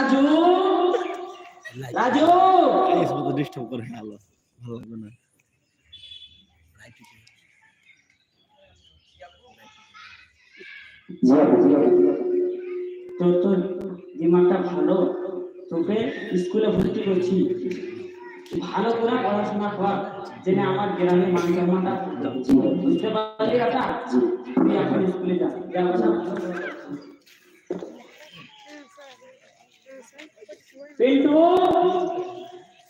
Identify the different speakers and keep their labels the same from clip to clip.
Speaker 1: রাজু? রাজু?
Speaker 2: এই সব তো ডিস্টার্ব করে আলো ভালো লাগবে না।
Speaker 1: তোর তো দিমাগটা ভালো? তোকে স্কুলে ভর্তি করছি। ভালো করে পড়াশোনা কর যেন আমার গ্রামে মান সম্মানটা বুঝতে পারলি কথা? তুই এখন স্কুলে যা পিন্টু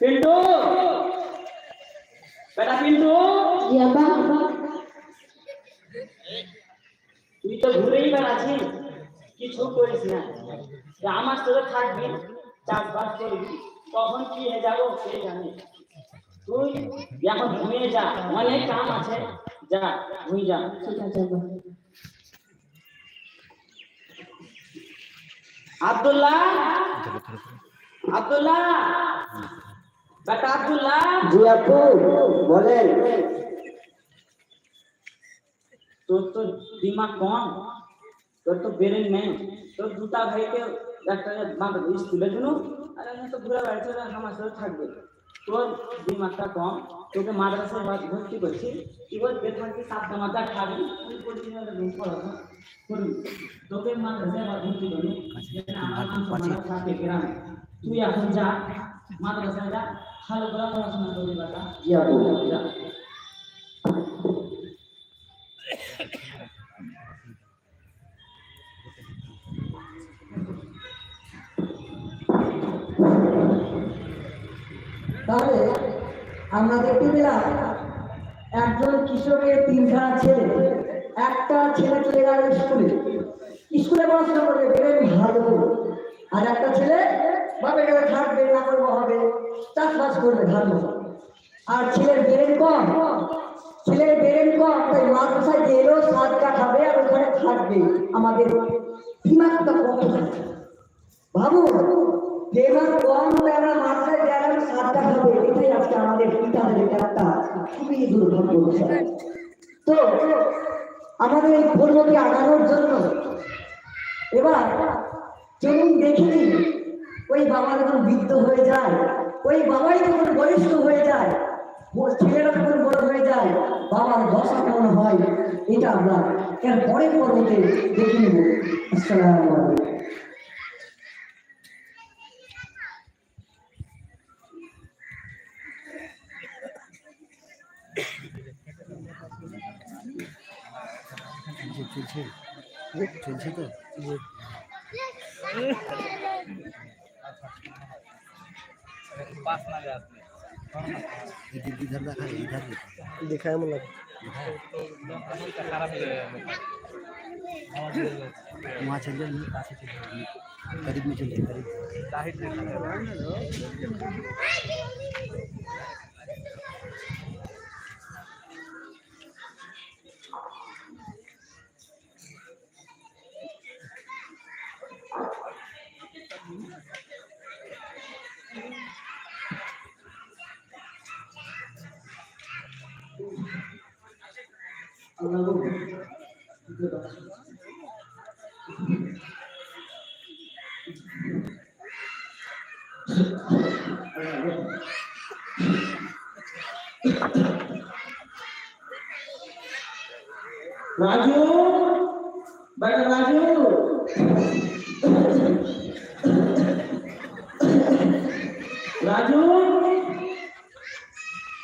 Speaker 1: পিন্টু বেটা পিন্টু তুই তো ঘুরেই বেড়াচ্ছিস কিছু করিস না। আমার সাথে থাকবি চাষবাস করবি তখন কি হয়ে যাব সে জানে। তুই এখন ঘুমিয়ে যা অনেক কাম আছে। যা ঘুমিয়ে যা।
Speaker 3: ঠিক আছে
Speaker 1: আব্দুল্লাহ আব্দুল্লাহ। বেটা আব্দুল্লাহ।
Speaker 4: জি আপু বলেন।
Speaker 1: তোর তো দিমাগ কম তোর তো ব্রেন নেই তোর দুটা ভাইকে একটা বাঁধ স্কুলে জন্য আর আমি তো ঘুরে বেড়াচ্ছে আমার সাথে থাকবে। তোর দিমাগটা কম তোকে মাদ্রাসায় ভর- ভর্তি করছি এবার বেতন কি সাতটা মাথা খাবি তুই প্রতিদিন একটা রুম পড়াশোনা করবি। তোকে মাদ্রাসায় ভর্তি করবি যেন আমার মান সম্মান থাকে গ্রামে। তুই এখন যা মাদ্রাসায় যা ভালো করে পড়াশোনা করবি বেটা
Speaker 4: জি আপু
Speaker 1: যা।
Speaker 4: তাহলে আমরা দেখতে পেলাম একজন কৃষকের তিনখানা ছেলে। একটা ছেলে চলে গেল স্কুলে। স্কুলে পড়াশোনা করবে ভালো। আর একটা ছেলে বাপের কাছে থাকবে না করব হবে, চাষবাস করবে ভালো। আর ছেলের বেরেন কম, ছেলের বেরেন কম, তাই মাদ্রাসায় গেলেও সাতটা খাবে আর ওখানে থাকবে। আমাদের কম থাকে। বাবু ফেমাস কম তারা মাত্রায় গেলাম সাতটা খাবে, এটাই আজকে আমাদের পিতাদের একটা খুবই দুর্ভাগ্য তো, আমাদের এই পূর্বকে আগানোর জন্য এবার চলুন দেখে নিই। ওই বাবা যখন বৃদ্ধ হয়ে যায় ওই বাবাই যখন বয়স্ক হয়ে যায় ছেলেরা যখন বড় হয়ে যায় বাবার দশা কেমন হয় এটা আমরা এর পরের পর্বতে দেখে নেব। আসসালামু আলাইকুম
Speaker 2: চলছে। চলছে তো? इधर इधर देखा इधर
Speaker 4: दिखाया मतलब।
Speaker 2: वहाँ चल जाए करीब में चल जाए करीब राजू बैठ राजू। राजू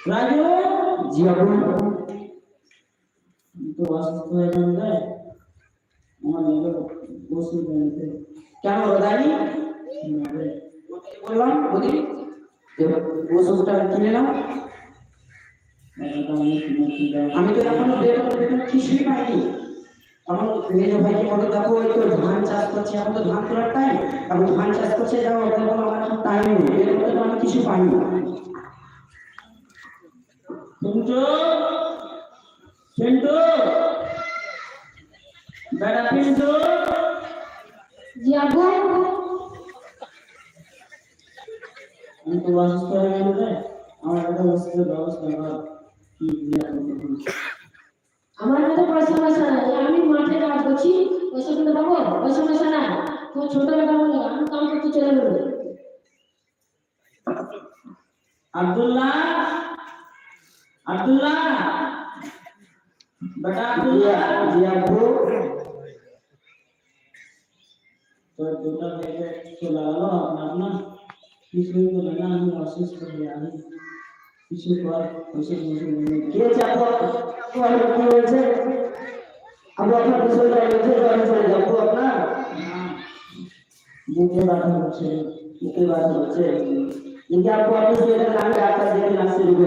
Speaker 1: राजू। जी बाबू तो वास्तव
Speaker 4: में बंद
Speaker 1: है वहाँ ये लोग गोश्त में क्या हो रहा है বললাম বলি, যে ওষুধটা কিনে নাও। আমি তো এখনও কিছুই পাইনি। আমার মেয়ে ভাইকে বলো ওই তো ধান চাষ করছে, এখন তো ধান তোলার টাইম এখন ধান চাষ করছে, যাও আমার টাইম নেই। এর মধ্যে তো আমি বেড়া পিন্টু আমি তো অসুস্থ হয়ে গেল রে আমার একটা ওষুধের ব্যবস্থা কর কি দিয়ে
Speaker 3: আমার কাছে পয়সা পয়সা নাই আমি মাঠে কাজ করছি পয়সা শুনতে পাবো? পয়সা পয়সা নাই। তোমার ছোট বেটা বলো আমি কাম করতে চলে যাব।
Speaker 5: আব্দুল্লাহ আব্দুল্লাহ বেটা আব্দুল্লাহ।
Speaker 6: জি আব্বু
Speaker 5: তো দুটো দেখে চলে গেল আপনার না? কিছুই বলে না আমি অসুস্থ হয়ে আমি কিছু কর ওষুধ ওষুধ
Speaker 6: কি হয়েছে আপনার কি হয়েছে আব্বু আপনার বিষয়টা হয়েছে জ্বর হয়েছে আব্বু আপনার
Speaker 5: বুকে ব্যথা হচ্ছে
Speaker 6: বুকে ব্যথা হচ্ছে কিন্তু আব্বু আপনি থাকেন আমি ডাক্তার দেখে আসছি রুবে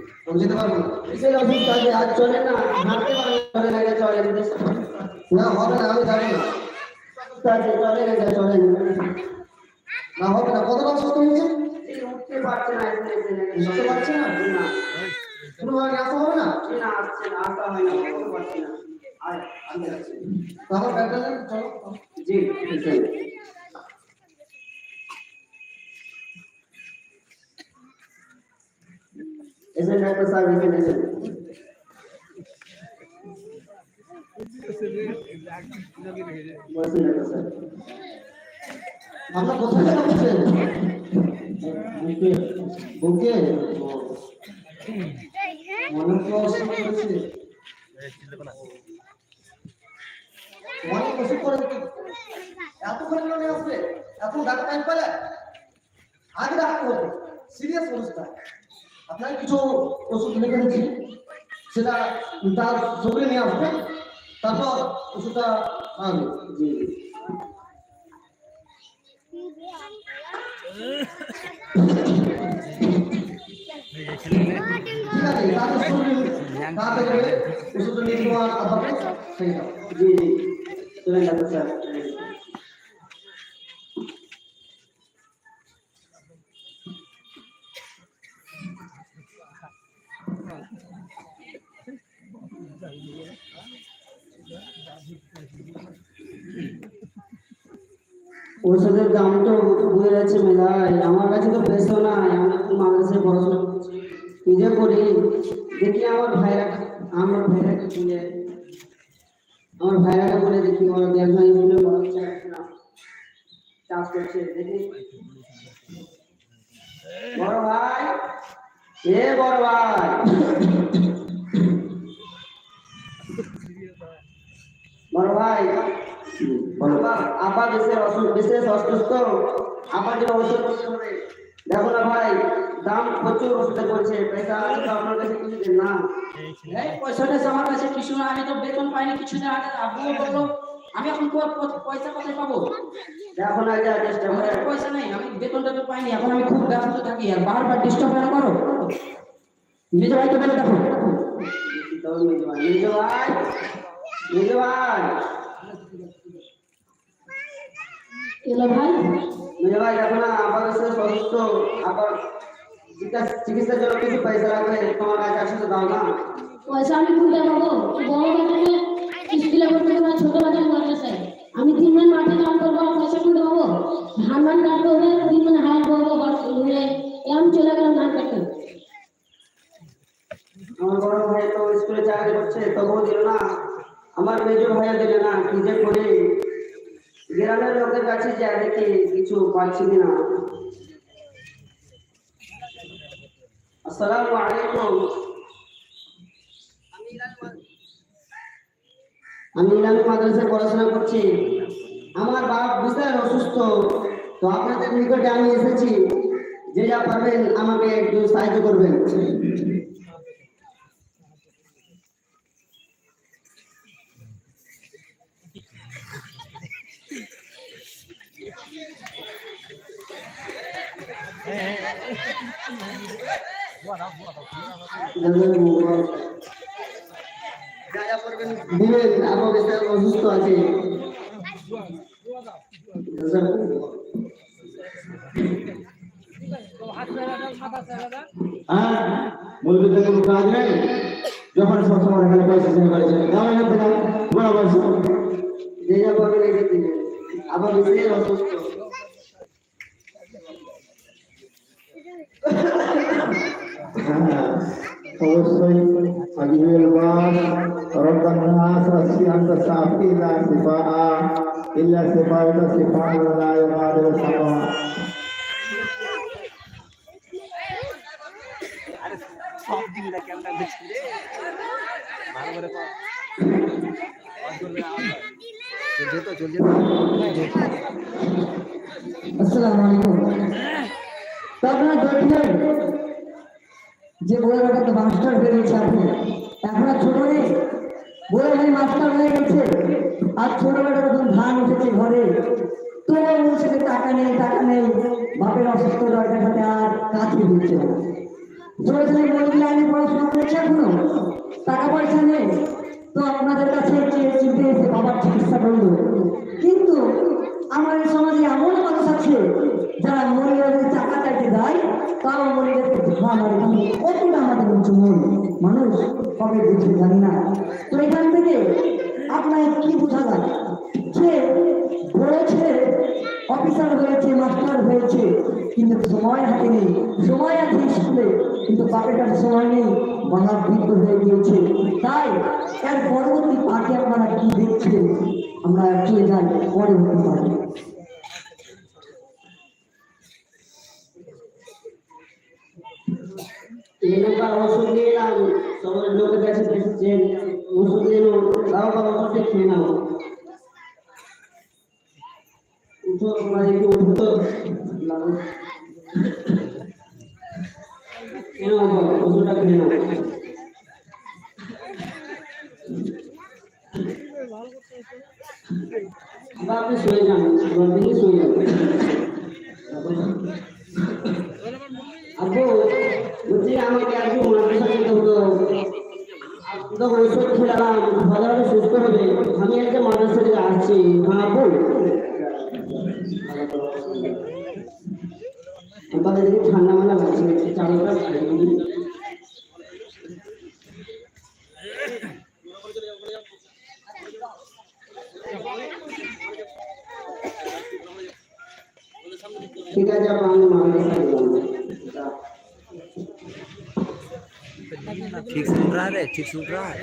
Speaker 7: আমি যেতে পারব? না
Speaker 6: ভীষণ অসুস্থ? আছে আর চলেন না? হাঁটতে আগে চলেন
Speaker 7: না হবে না আমি যাব না।
Speaker 6: অসুস্থ আছে চলেন আগে চলেন
Speaker 7: না। হবে না কতটা অসুস্থ হয়েছে?
Speaker 6: উঠতে পারছে না
Speaker 7: উঠতে পারছে না?
Speaker 6: না।
Speaker 7: কোনো আগে আসা হবে না?
Speaker 6: না আসছে না আসা হয় না উঠতে পারছে না। আর আমি যাচ্ছি।
Speaker 7: তো আমার চলো।
Speaker 6: জি ঠিক আছে। এসে সাহেব এখানে এসে সাহেব
Speaker 7: আপনার কোথায় অনেক তো অসুখ করেছে অনেক ওষুধ করে এতক্ষণ মনে আসবে এখন ডাক্তার পেলে আগে ডাক্তার হতো সিরিয়াস অবস্থা আপনার কিছু ওষুধ লিখে দিচ্ছি সেটা তার ছবি নিয়ে আসবে তারপর ওষুধটা আনবে
Speaker 6: জি
Speaker 7: ঠিক আছে তাদের ছবি তাড়াতাড়ি করে ওষুধটা নিয়ে দেবো আর তারপরে সেই যাও
Speaker 6: জি জি চলেন ডাক্তার ওষুধের দাম তো হয়ে যাচ্ছে মেলায় আমার কাছে তো পেশো নাই আমি এখন মাদ্রাসায় পড়াশোনা করছি। নিজে করি? দেখি আমার ভাইরা আমার ভাইরা কি বলে? আমার ভাইরাকে বলে দেখি, ওরা দেড় স্কুলে পড়াচ্ছে চাষ করছে। দেখি। বড় ভাই। এ বড় ভাই। বড় ভাই। বড় আপা বিশেষ অসুখ বিশেষ অসুস্থ। আমার জন্য ওষুধ দেখো না ভাই দাম প্রচুর ওষুধে পড়ছে। পয়সা আছে তো আপনার কাছে কিছু দিন না।
Speaker 1: এই পয়সাটা যে আমার কাছে কিছু না আমি তো বেতন পাইনি কিছু না। আগে বলল আমি এখন পয়সা কোথায় পাবো?
Speaker 6: দেখো না চেষ্টা করে।
Speaker 1: পয়সা নেই আমি বেতনটা তো পাইনি। এখন আমি খুব ব্যস্ত থাকি। আর বারবার ডিস্টার্ব কেন করো? নিজে দেখো।
Speaker 6: তো ভাই নিজে ভাই নিজে ভাই
Speaker 3: এলো ভাই?
Speaker 6: মেয়ে ভাই দেখো না আবার এসে অসুস্থ আবার চিকিৎসা- চিকিৎসার জন্য কিছু পয়সা লাগবে তোমার কাছে আসলে দাও না।
Speaker 3: পয়সা আমি খুলতে পারব বড় বেটাকে স্কুলে পড়তে দেবো ছোট বেটাকে মাদ্রাসায় আমি তিন মান মাঠে কাম করব আর পয়সা খুলতে পাবো? ধান মান কাটতে হবে তিন মান হাল করব ঘুরে এরম চলে গেলাম ধান কাটতে।
Speaker 6: আমার বড় ভাই তো স্কুলে চাকরি করছে তবুও দিল না। আমার মেজো ভাইও দিল না কি যে করি গ্রামের লোকের কাছে যা দেখি কিছু পাচ্ছি না আসসালামু আলাইকুম। আমি ইলামি মাদ্রাসায় পড়াশোনা করছি। আমার বাপ বিশাল অসুস্থ, তো আপনাদের নিকটে আমি এসেছি। যে যা পারবেন আমাকে একটু সাহায্য করবেন। দিবেন আমার বেশি অসুস্থ আছে
Speaker 7: কাজ নেই যখন সবসময় এখানে পয়সা
Speaker 6: করবে রেখে দিবেন আমার বেশি অসুস্থ।
Speaker 7: অবশ্যই আজিবেল বাস রব্বান নাস রাসি আনতা সাফি লা সিফা ইল্লা সিফা ওয়া সিফা লা ইয়াদিল সামা
Speaker 2: সব দিন না ক্যামেরা দেখছি। ভালো করে কর চলছে তো চলছে তো
Speaker 4: আসসালামু আলাইকুম। তো দেখলেন যে বলে বেটা মাস্টার হয়ে গেছে আপনি এখন আর ছোট নেই। বলে ভাই মাস্টার হয়ে গেছে। আর ছোট বেটা যখন ধান উঠেছে ঘরে, তো বলছে যে টাকা নেই টাকা নেই। বাপের অসুস্থ দরকার সাথে আর কাছে দিচ্ছে ছোট ছেলে বলবি আমি পড়াশোনা করছি এখনও। টাকা পয়সা নেই। তো আপনাদের কাছে চিনতে এসে বাবার চিকিৎসা করল। কিন্তু আমার সমাজে এমন মানুষ আছে যারা চাইতে মরিয়াদেরকে ধোয়া কতটা আমাদের মন মানুষ কবে বুঝে জানি না। তো এখান থেকে আপনার কি বোঝা যায়? যে ছেলে অফিসার হয়েছে মাস্টার হয়েছে, কিন্তু সময় হাতে নেই। সময় আছে স্কুলে, কিন্তু বাপেটার সময় নেই। বৃদ্ধ হয়ে গিয়েছে। তাই এর পরবর্তী পার্টি আপনারা কি দেখছেন? আমরা চলে যাই পরবর্তী পার্টি
Speaker 3: এলাকার ওষুধ নিয়ে এলাম সবার লোকের কাছে ওষুধ এলো তাও বা ওষুধটা খেয়ে নাও উঠো তোমরা একটু উঠো তো লাগো। খেয়ে নাও বাবা, ওষুধটা খেয়ে নাও বা আপনি শুয়ে যান শুয়ে যান আপু বলছি আমাকে একটু মাদ্রাসা যেতে হতো তো ওষুধ খেলাম ভালোভাবে সুস্থ হবে আমি একটা মাদ্রাসা থেকে আসছি হ্যাঁ se julgar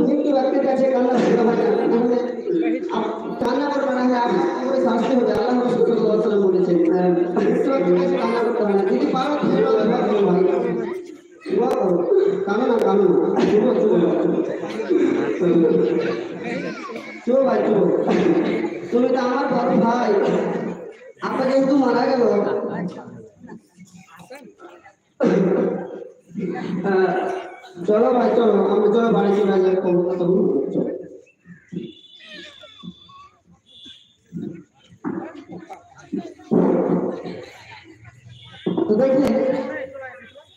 Speaker 3: মৃত্যু ব্যক্তির কাছে কান্না করতে হয় চলো ভাই, চলো আমরা চলো বাড়ি চলে যাই কলকাতা চলো।
Speaker 4: তো দেখলেন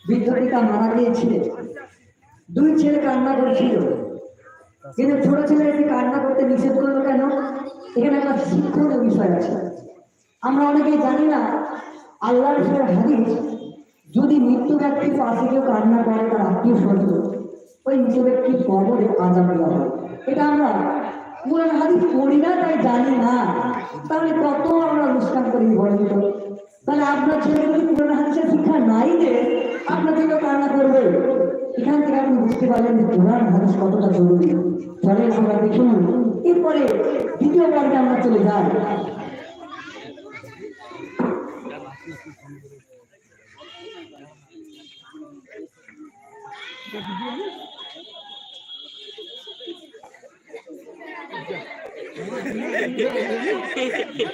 Speaker 4: বৃদ্ধ পিতা মারা গিয়েছিলেন। দুই ছেলে কান্না করছিল। কিন্তু ছোট ছেলে এসে কান্না করতে নিষেধ করল কেন? এখানে একটা শিক্ষণীয় বিষয় আছে। আমরা অনেকেই জানি না, আল্লাহর হাদিস মৃত্যু ব্যক্তির পাশে কেউ কান্না করে তার আত্মীয় স্বজন। ওই মৃত ব্যক্তির কবরে আজাব দেওয়া হয় এটা আমরা কোরআন হাদিস পড়ি না, তাই জানি না। তাহলে কত আমরা অনুষ্ঠান করি বলেন তো? তাহলে আপনার ছেলে যদি কোরআন হাদিসের শিক্ষা নাই যে আপনার ছেলে কান্না করবে? এখান থেকে আপনি বুঝতে পারলেন যে কোরআন হাদিস কতটা জরুরি। চলেন আমরা দেখুন। এরপরে দ্বিতীয় পর্বে আমরা চলে যাই।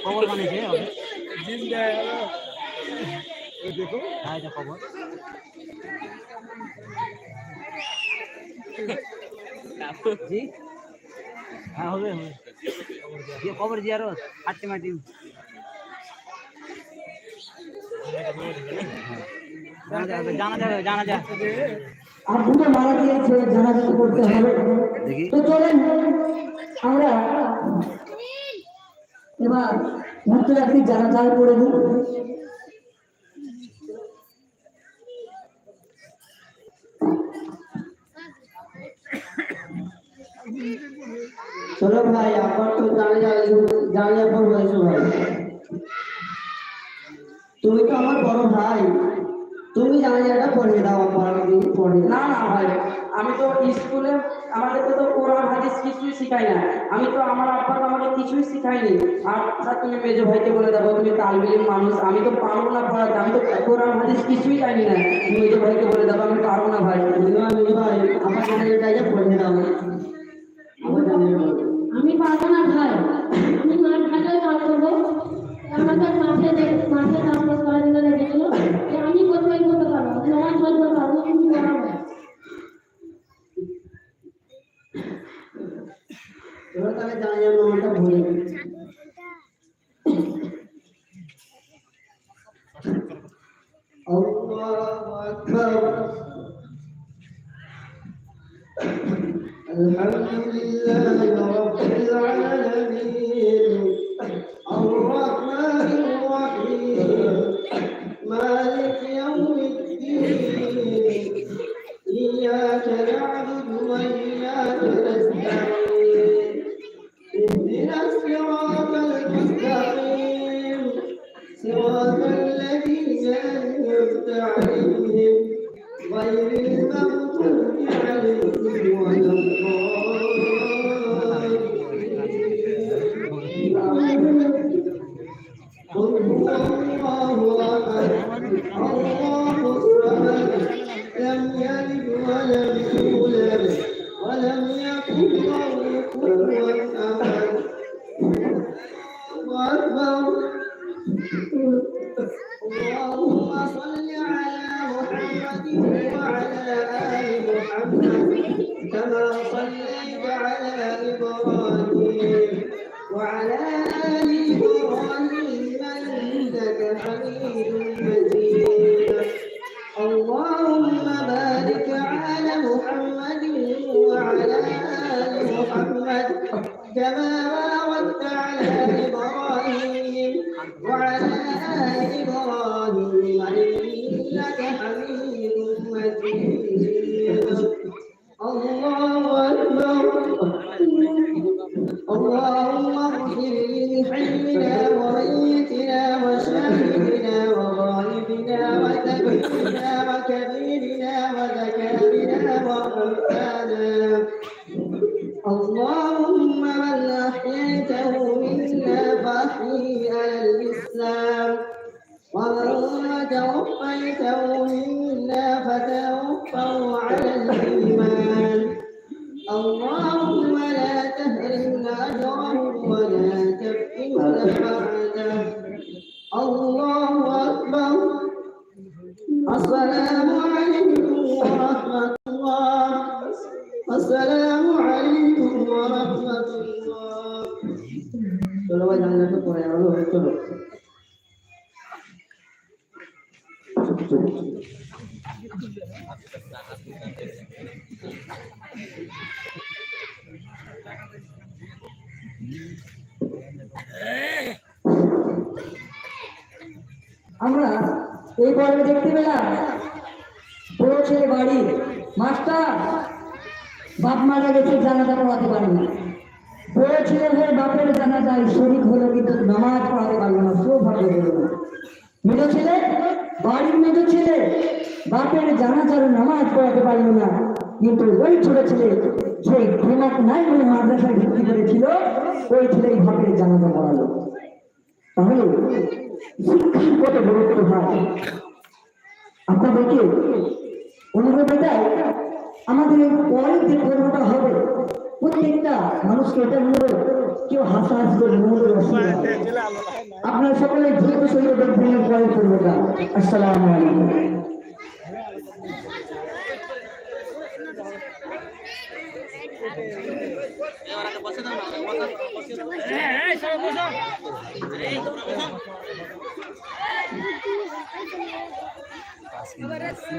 Speaker 2: খবর বানিয়েছে হবে হ্যাঁ এটা খবর জি হ্যাঁ হবে হবে দিয়ে খবর আরও আটটি মাটি জানা যাবে জানা যাবে জানা যাবে
Speaker 4: আর দুটো মারা গিয়েছে জানাজা তো করতে হবে। তো চলেন আমরা এবার মৃত্যু ব্যক্তির জানাজায় করে দিই
Speaker 3: চলো ভাই আবার তো জানিয়ে জানিয়ে পর হয়েছো ভাই। তুমি তো আমার বড় ভাই। তুমি জানিয়েটা পড়িয়ে দাও, আমার দিন পড়ে
Speaker 1: না না, ভাই, আমি তো স্কুলে আমাদেরকে তো কোরআন, হাদিস কিছুই শিখাই না। আমি তো, আমার আব্বা আমাকে কিছুই শিখাইনি আর স্যার তুমি মেজো ভাইকে বলে দেবো তুমি তালবিলিম মানুষ। আমি তো পারব না পড়াতে আমি তো কোরআন, হাদিস কিছুই জানি না। মেজো ভাইকে বলে দেবো আমি পারব না, ভাই।
Speaker 3: মিনু ভাই, আমার জানিয়েটা পড়িয়ে দাও।
Speaker 6: আমি পারব না ভাই। আমি মাঠ ঘাটে কাজ করব। আমাকে মাঠে মাঠে কাজ
Speaker 4: আমরা এই পর্বে দেখতে পেলাম বড় বাড়ি। মাস্টার, বাপ মারা গেছে, জানাজা পড়াতে পারেনি। বড় ছেলে হয়ে বাপের জানাজায় শরিক হলো কিন্তু নামাজ পড়াতে পারল না সৌভাগ্য হলো না মেজো ছেলে বাড়ির মেজো ছেলে, বাপের জানাজার নামাজ পড়াতে পারল না, কিন্তু ওই ছোট ছেলে যে ঘুমাত নাই বলে মাদ্রাসায় ভর্তি করেছিল, ওই ছেলেই বাপের জানাজা পড়ালো। তাহলে শিক্ষার কত গুরুত্ব হয় আপনাদেরকে অনুরোধ এটাই, আমাদের এই পরের যে পর্বটা হবে প্রত্যেকটা মানুষকে এটা অনুরোধ কেউ হাসাহাস করে হবে। আপনারা সকলে দ্রুত সহিত দেখবেন এই পরের পর্বটা আসসালামু আলাইকুম
Speaker 2: আছে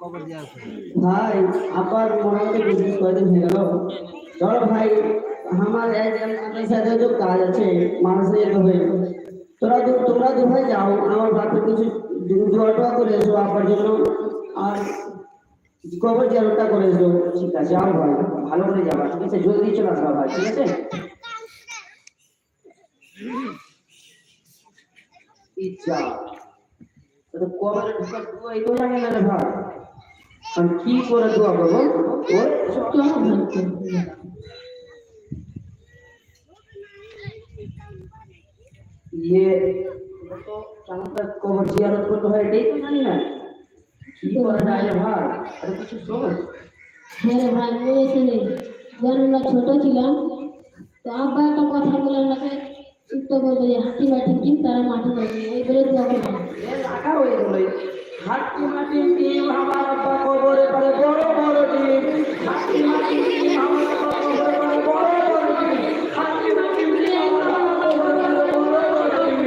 Speaker 6: ভাই আবার মোটামুটি বিজনেস কয়দিন হয়ে গেল। চলো ভাই, আমার সাথে তো কাজ আছে, মানুষের যেতে হবে তোরা তোমরা দু ভাই যাও, আমার বাপে কিছু দোয়া টোয়া করে এসো আপার জন্য। আর কবর জিয়ারতটা করে এসো। ঠিক আছে, যাও ভাই, ভালো করে যাবা, ঠিক আছে? জলদি চলে আসবা ভাই, ঠিক আছে? ইচ্ছা। তো কবরে তো না ভাই। আমি কি করে দোয়া করব? ওর ইয়ে চাঁদটা কবর জিয়ারত করতে হয় এটাই তো জানি না। কি করে ভাই? আরে কিছু শোন।
Speaker 3: হ্যাঁ ভাই ছেলে যখন আমরা ছোট ছিলাম তো আব্বা একটা কথা বলে আমাকে হাঁটি মাটি কি তারা মাটি এই বলে দোয়া করবে।
Speaker 6: হাতি মাটি টিম আমার আব্বা কবরে করে বড় বড় টিম। হাতি মাটি টিম আমার আব্বা কবরে করে বড় বড় টিম। হাতি মাটি টিম আমার আব্বা কবরে করে বড় বড় টিম।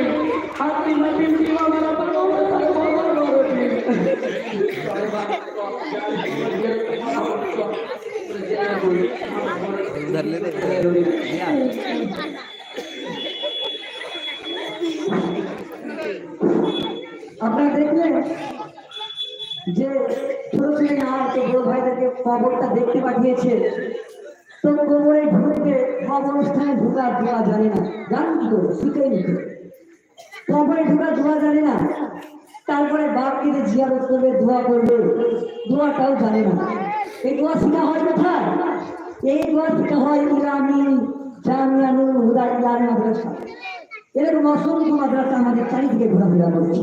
Speaker 6: হাতি মাটি টিম আমার আব্বা কবরে করে বড় বড় টিম।
Speaker 2: ধরলে রে
Speaker 4: আপনারা দেখলেন যে ছোট ছেলে আমার তো বড় ভাইদেরকে কবরটা দেখতে পাঠিয়েছে। তো কবরে ঢুকতে কবরস্থানে ঢুকা দোয়া জানে না। জানেন কি করে? শিখে নিতে কবরে ঢুকা দোয়া জানে না। তারপরে বাপকে যে জিয়ারত করবে, দোয়া করবে। দোয়াটাও জানে না। এই দোয়া শিখা হয় কোথায়? এই দোয়া শেখা হয় ইরানি জামিয়ানুল হুদা ইরানি মাদ্রাসা। এরকম অসংখ্য মাদ্রাসা আমাদের চারিদিকে ঘোরাফেরা করছে।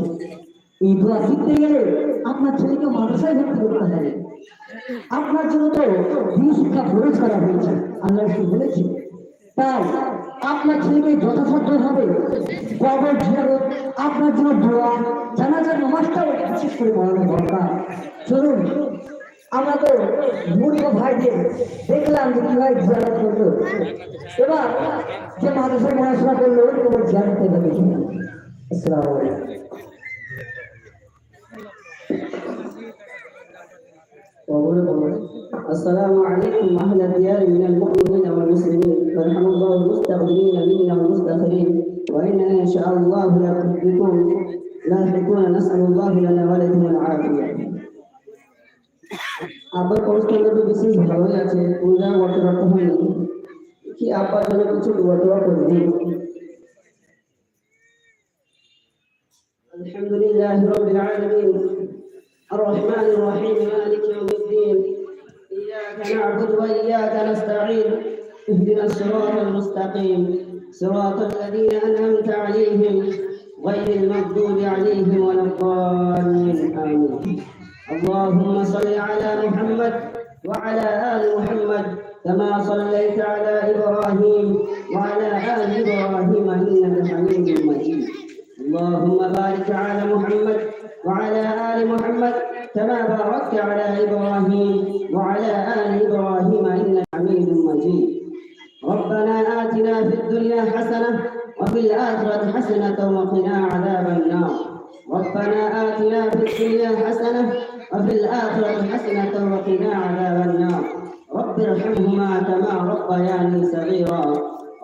Speaker 4: এই দোয়া শিখতে গেলে আপনার ছেলেকে মাদ্রাসায় ভর্তি করতে হবে। আপনার জন্য তো শিক্ষা খরচ করা হয়েছে। আল্লাহ কি বলেছে, তাই আপনার ছেলেকে যথাসাধ্য হবে। কবর, জিয়ারত, আপনার জন্য দোয়া, জানাজার নামাজটাও বিশেষ করে পড়ানো দরকার। চলুন, আমরা তো মূর্খ ভাইদের দেখলাম যে কীভাবে জিয়ারত করল। এবার যে মাদ্রাসায় পড়াশোনা করল, ওই কবর জিয়ারত করতে দেখি আসসালামু আলাইকুম।
Speaker 6: وأقول السلام عليكم أهل الديار من المؤمنين والمسلمين ويرحم الله المستقدمين منا والمستأخرين وإننا إن شاء الله بكم لاحقون نسأل الله لنا ولكم العافية আবার পরস্পর তো বিশেষ ভালোই আছে পূজা করতে পারতে হয়নি কি আব্বার জন্য কিছু দোয়া টোয়া করে দিই الحمد لله رب العالمين الرحمن الرحيم مالك يوم الدين إياك نعبد وإياك نستعين اهدنا الصراط المستقيم صراط الذين أنعمت عليهم غير المغضوب عليهم ولا الضالين آمين. اللهم صل على محمد وعلى آل محمد كما صليت على إبراهيم وعلى آل إبراهيم إنك حميد مجيد. اللهم بارك على محمد وعلى آل محمد كما باركت على إبراهيم وعلى آل إبراهيم إنك حميد مجيد. ربنا آتنا في الدنيا حسنة وفي الآخرة حسنة وقنا عذاب النار. ربنا آتنا في الدنيا حسنة وفي الآخرة حسنة وقنا عذاب النار. رب ارحمهما كما ربياني صغيرا.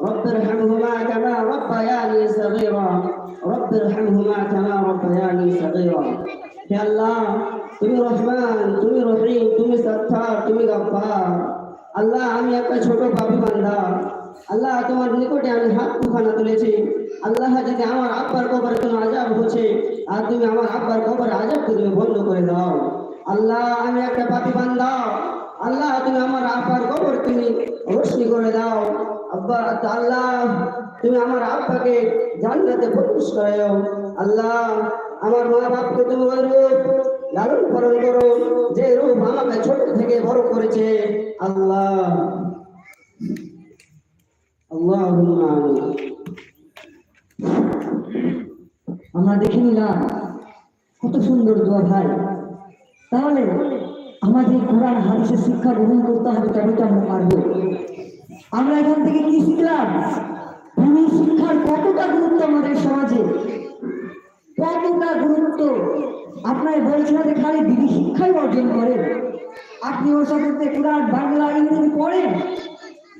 Speaker 6: رب ارحمهما كما ربياني صغيرا. আল্লাহ, তুমি রহমান, তুমি রহিম, তুমি সত্তার, তুমি গাফফার আল্লাহ, আমি একটা ছোট পাপী বান্দা। আল্লাহ, তোমার নিকটে আমি হাত দুখানা তুলেছি। আল্লাহ, যদি আমার আব্বার কবরে কোনো আজাব হচ্ছে, আর তুমি আমার আব্বার কবরে আজাবকে তুমি বন্ধ করে দাও। আল্লাহ, আমি একটা পাপী বান্দা। আল্লাহ, তুমি আমার আব্বার কবর তুমি রোশনি করে দাও। আব্বা, আল্লাহ, তুমি আমার আব্বাকে জান্নাতে প্রবেশ করাও আল্লাহ, আমার মা বাপকে তুমি ওই রূপ লালন পালন করো, যে রূপ আমাকে ছোট থেকে বড় করেছে। আল্লাহ আমিন।
Speaker 4: আমরা দেখে নিলাম, কত সুন্দর দোয়া ভাই। তাহলে আমাদের কোরআন, হাদিসের শিক্ষা গ্রহণ করতে হবে তবে তো আমরা পারব। আমরা এখান থেকে কি শিখলাম? ভূমি শিক্ষার কতটা গুরুত্ব আমাদের সমাজে? কতটা গুরুত্ব? আপনার বলছিলেন যে খালি দিদি শিক্ষাই অর্জন করেন আপনি ওর সাথে কোরআন, বাংলা, ইংরেজি পড়েন,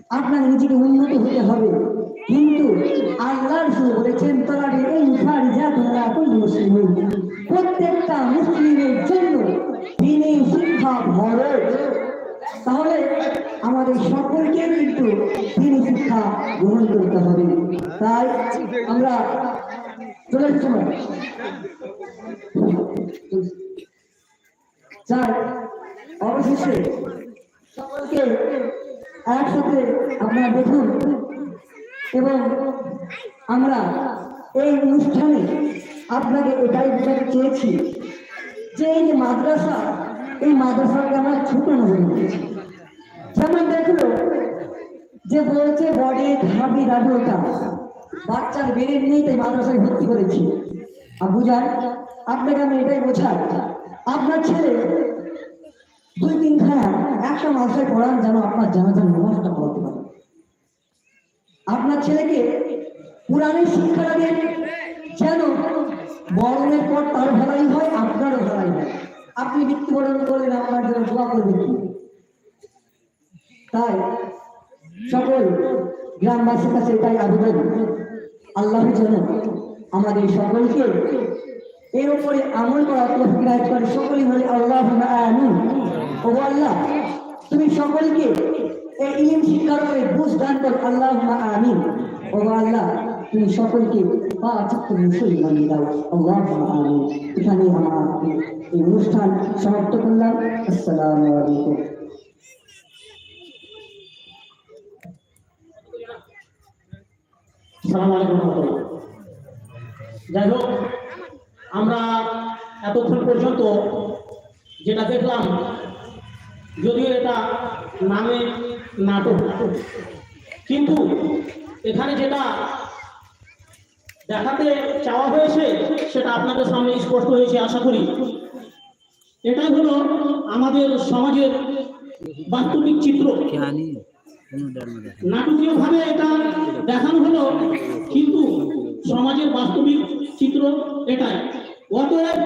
Speaker 4: আপনার নিজেকে উন্নত হতে হবে। কিন্তু আল্লাহ শুরু বলেছেন, তারা এই প্রত্যেকটা মুসলিমের জন্য শিক্ষা তাহলে আমাদের সকলকে কিন্তু দিনে শিক্ষা গ্রহণ করতে হবে। তাই আমরা চলে সময় অবশেষে সকলকে একসাথে আপনারা দেখুন এবং আমরা এই অনুষ্ঠানে আপনাকে এটাই বোঝাতে চেয়েছি যে এই মাদ্রাসা এই মাদ্রাসাকে আমরা ছোট করেছি যেমন দেখল যে বলছে, বডি ঘাবি দাবি ওটা। বাচ্চার বেড়ে নিয়ে তাই মাদ্রাসায় ভর্তি করেছি। আর বুঝান, আপনাকে আমি এটাই বোঝাই, আপনার ছেলে দুই তিন তিনখানা একটা মাসে পড়ান যেন আপনার জানাজার নামাজটা পড়াতে পারে। আপনার ছেলেকে পুরাণের শিক্ষাটা দেন যেন মরণের পর তার ভালাই হয়, আপনারও ভালাই হয়। আপনি মৃত্যুবরণ করলেন, আপনার জন্য দোয়া করবেন তাই সকল গ্রামবাসীর কাছে এটাই আবেদন। আল্লাহ যেন আমাদের সকলকে এর উপরে আমল করা তৌফিক রায় করে সকলেই বলে আল্লাহ আমিন। ও আল্লাহ, তুমি সকলকে এই উপরে বুঝ দান কর। আল্লাহ আমিন। ও আল্লাহ, তুমি সকলকে পাঁচ মুসলিম বানিয়ে দাও। আল্লাহ এখানে আমার এই অনুষ্ঠান সমাপ্ত করলাম। আসসালামু আলাইকুম।
Speaker 8: যাই হোক, আমরা এতক্ষণ পর্যন্ত যেটা দেখলাম, যদিও এটা নামে নাটক, কিন্তু এখানে যেটা দেখাতে চাওয়া হয়েছে, সেটা আপনাদের সামনে স্পষ্ট হয়েছে, আশা করি। এটাই হলো আমাদের সমাজের বাস্তবিক চিত্র। নাটকীয় ভাবে এটা দেখানো হলো কিন্তু সমাজের বাস্তবিক চিত্র এটাই। অতএব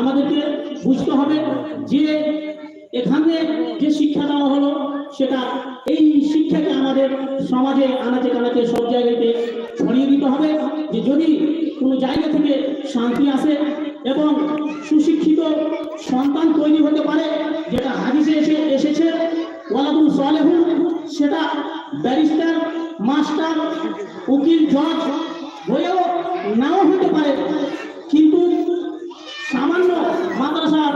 Speaker 8: আমাদেরকে বুঝতে হবে যে এখানে যে শিক্ষা দেওয়া হলো সেটা এই শিক্ষাকে আমাদের সমাজে আনাচে কানাচে সব জায়গাতে ছড়িয়ে দিতে হবে যে যদি কোনো জায়গা থেকে শান্তি আসে এবং সুশিক্ষিত সন্তান তৈরি হতে পারে, যেটা হাদিসে এসে, এসেছে ওয়ালাদুল সালেহু, সেটা ব্যারিস্টার, মাস্টার, উকিল, জজ হয়েও নাও হতে পারে। কিন্তু সামান্য মাদ্রাসার